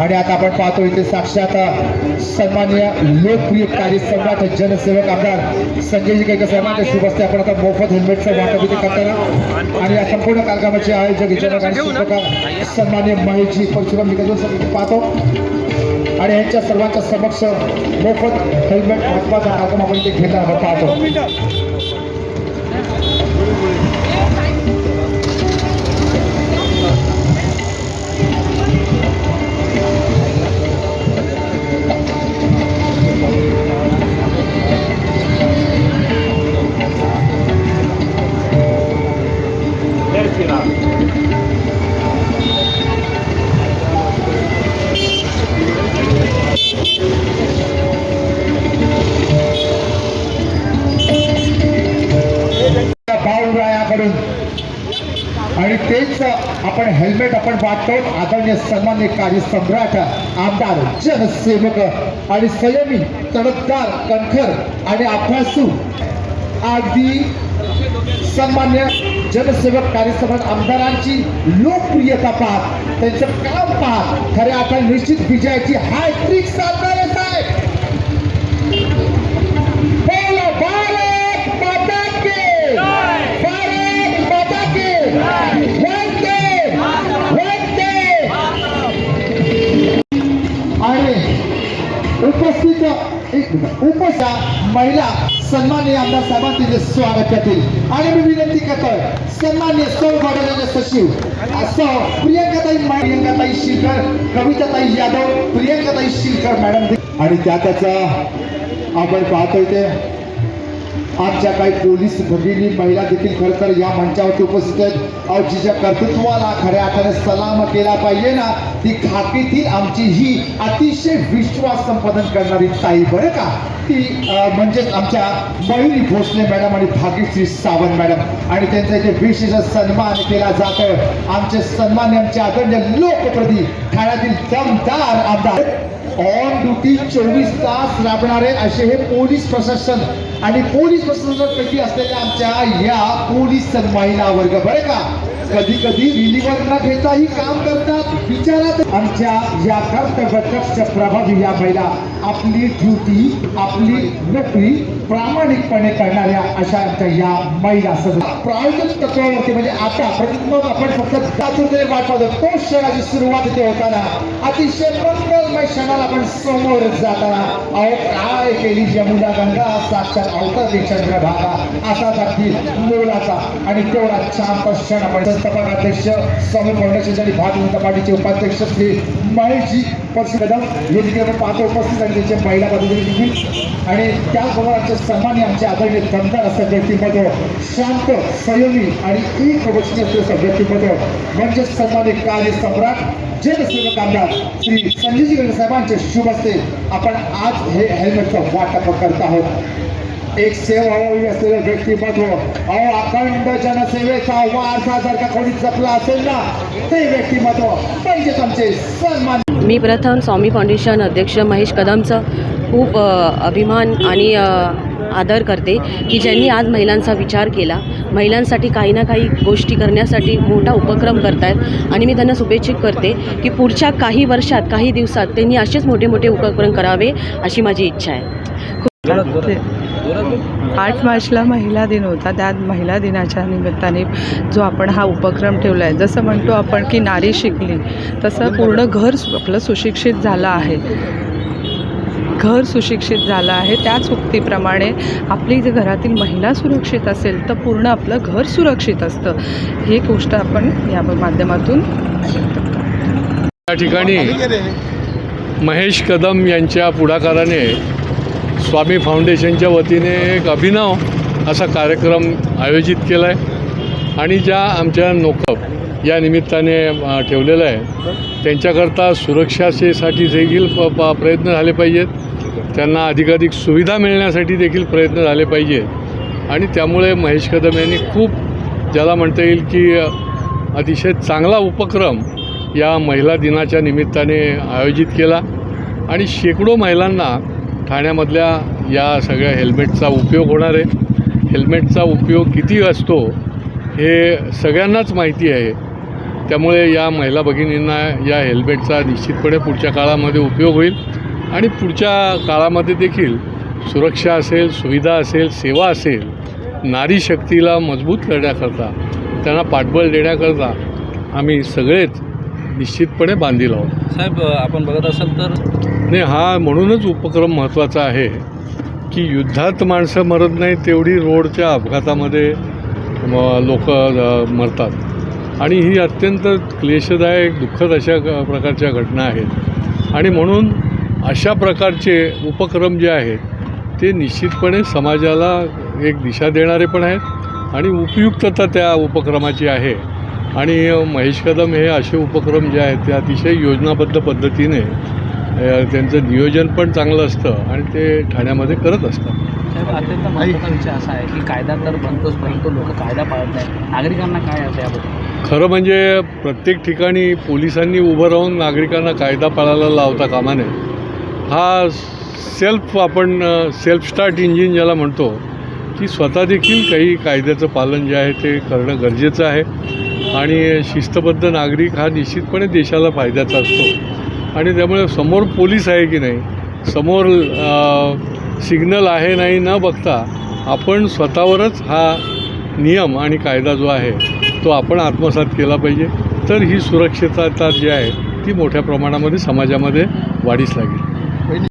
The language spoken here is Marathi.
आणि आता आपण पाहतो इथे साक्षात सन्माननीय लोकप्रिय कार्यसम्राट जनसेवक आमदार संजयजी काही साहेबांच्या शुभस्ते आपण आता मोफत हेल्मेटचं वाटप इथे करताना. आणि या संपूर्ण कार्यक्रमाचे आयोजक जनक आणि शिल्पकार सन्मान्य महेशजी परशुराम समिती पाहतो. आणि यांच्या सर्वांच्या समक्ष मोफत हेल्मेट वाटपाचा कार्यक्रम आपण इथे घेताना पाहतो. भाऊरायाकडून आणि तेच आपण हेल्मेट आपण वाटतो आदरणीय सन्मान्य कार्यसम्राट आमदार जनसेवक आणि संयमी तडफदार कणखर आणि अभ्यासू अगदी सन्मान्य जनसेवक कार्यसभा आमदारांची लोकप्रियता पाहत त्यांचं काम पाहत खऱ्या आता निश्चित विजयाची हायट्रिक साधणारे मिनिट महिला सन्मान्य आमदार साहेबांचे स्वागत करतील आणि मी विनंती करतोय सन्मान्य सौ मंडळाचे सचिव सौ प्रियंकाताई प्रियंकाताई शिरकर कविताताई यादव प्रियंकाताई शिरकर मॅडम. आणि त्या त्याचा आपण पाहतोय ते. आमच्या काही पोलीस भगिनी महिला देखील खरं तर या मंचावरती उपस्थित आहेत. आजीच्या कर्तृत्वाला खऱ्या अर्थाने सलाम केला पाहिजे ना ती खाकीतील आमची ही अतिशय विश्वास संपादन करणारी ताई बरं का? ती म्हणजेच आमच्या मयुरी भोसले मॅडम आणि भाग्यश्री सावंत मॅडम. आणि त्यांचा इथे विशेष सन्मान केला जातोय. आमचे सन्मान आमचे आदरणीय लोकप्रती ठाण्यातील दमदार आमदार. ऑन ड्युटी चोवीस तास राबणारे असे हे पोलीस प्रशासन आणि पोलीस प्रशासनापैकी असलेल्या आमच्या या पोलीस महिला वर्ग बरं का? कधी कधी विलीवर न घेताही काम करतात. विचारात आमच्या या कर्तव्यदक्ष प्रभावी या महिला आपली ड्युटी आपली नोकरी प्रामाणिकपणे करणाऱ्या अशा आमच्या या महिला सदस्य प्रायोगिक तत्वावरती म्हणजे आता प्रतिमग आपण फक्त दातृत्वाने वाटतो तो क्षणाची सुरुवात इथे होताना अतिशय मंगलमय क्षणाला आपण समोर जाताना अहो काय केली जमुना गंगा साक्षात अवतरली चंद्रभागा असा अगदी मोलाचा आणि तेवढा छान क्षण आपण संस्थापक अध्यक्ष स्वामी फाउंडेशन आणि भारतीय जनता पार्टीचे उपाध्यक्ष श्री महेशजी परशी कदम हे तिकडे आपण पाहतो उपस्थित आणि त्याचे महिला पदाधिकारी देखील. आणि त्याचबरोबर आमचे सन्मान्य आमचे आदरणीय दमदार असं व्यक्तिमत्व शांत संयमी आणि एक प्रवचनी असलेलं व्यक्तिमत्व म्हणजे सन्मान्य कार्य सम्राट जनसेवक आमदार श्री संजयजी साहेबांचे शुभ असते आपण आज हे हेल्मेटचं वाटप करत आहोत. एक सेवाभावी असलेलं व्यक्तिमत्व अहो अखंड जनसेवेचा वारसा जर का कोणी जपला असेल ना ते व्यक्तिमत्व पाहिजे तुमचे सन्मान. मी प्रथम स्वामी फाउंडेशन अध्यक्ष महेश कदमचं खूप अभिमान आणि आदर करते की ज्यांनी आज महिलांचा विचार केला. महिलांसाठी काही ना काही गोष्टी करण्यासाठी मोठा उपक्रम करत आहेत आणि मी त्यांना शुभेच्छित करते की पुढच्या काही वर्षात काही दिवसात त्यांनी असेच मोठे मोठे उपक्रम करावे अशी माझी इच्छा आहे. आठ मार्चला महिला दिन होता. त्या महिला दिनाच्या निमित्ताने जो आपण हा उपक्रम ठेवला आहे जसं म्हणतो आपण की नारी शिकली तसं पूर्ण घर सु- आपलं सुशिक्षित झालं आहे. घर सुशिक्षित झालं आहे. त्याच उक्तीप्रमाणे आपली जर घरातील महिला सुरक्षित असेल तर पूर्ण आपलं घर सुरक्षित असतं. ही गोष्ट आपण या माध्यमातून या ठिकाणी महेश कदम यांच्या पुढाकाराने स्वामी फाउंडेशनच्या वतीने एक अभिनव असा कार्यक्रम आयोजित केला आहे आणि ज्या आमच्या नोकप या निमित्ताने ठेवलेलं आहे. त्यांच्याकरता सुरक्षासाठी देखील प प प्रयत्न झाले पाहिजेत. त्यांना अधिकाधिक सुविधा मिळण्यासाठी देखील प्रयत्न झाले पाहिजेत. आणि त्यामुळे महेश कदम यांनी खूप ज्याला म्हणता येईल की अतिशय चांगला उपक्रम या महिला दिनाच्या निमित्ताने आयोजित केला. आणि शेकडो महिलांना ठाण्यामधल्या या सगळ्या हेल्मेटचा उपयोग होणार आहे. हेल्मेटचा उपयोग किती असतो हे सगळ्यांनाच माहिती आहे. त्यामुळे या महिला भगिनींना या हेल्मेटचा निश्चितपणे पुढच्या काळामध्ये उपयोग होईल आणि पुढच्या काळामध्ये देखील सुरक्षा असेल सुविधा असेल सेवा असेल नारी शक्तीला मजबूत करण्याकरता त्यांना पाठबळ देण्याकरता आम्ही सगळेच निश्चितपणे बांधील आहोत. साहेब आपण बघत असाल तर नाही हा म्हणूनच उपक्रम महत्त्वाचा आहे की युद्धात माणसं मरत नाही तेवढी रोडच्या अपघातामध्ये लोक मरतात. आणि ही अत्यंत क्लेशदायक दुःखद अशा प्रकारच्या घटना आहेत. आणि म्हणून अशा प्रकारचे उपक्रम जे आहेत ते निश्चितपणे समाजाला एक दिशा देणारे पण आहेत आणि उपयुक्तता त्या उपक्रमाची आहे. आणि महेश कदम हे असे उपक्रम जे आहेत ते अतिशय योजनाबद्ध पद्धतीने त्यांचं नियोजन पण चांगलं असतं आणि ते ठाण्यामध्ये करत असतात. साहेब अत्यंत महत्त्वाचा विषय असा आहे की कायदा तर बनतोच परंतु लोक कायदा पाळत नाही नागरिकांना काय असं याबद्दल? खरं म्हणजे प्रत्येक ठिकाणी पोलिसांनी उभं राहून नागरिकांना कायदा पाळायला लावता कामा नये. हा सेल्फ आपण सेल्फ स्टार्ट इंजिन ज्याला म्हणतो की स्वतः देखील काही कायद्याचं पालन जे आहे ते करणं गरजेचं आहे. आणि शिस्तबद्ध नागरिक हा निश्चितपणे देशाला फायद्याचा असतो. आणि त्यामुळे समोर पोलीस आहे की नाही समोर सिग्नल आहे नाही न बघता आपण स्वतःवरच हा नियम आणि कायदा जो आहे तो आपण आत्मसात केला पाहिजे. तर ही सुरक्षितता जी आहे ती मोठ्या प्रमाणामध्ये समाजामध्ये वाढीस लागेल.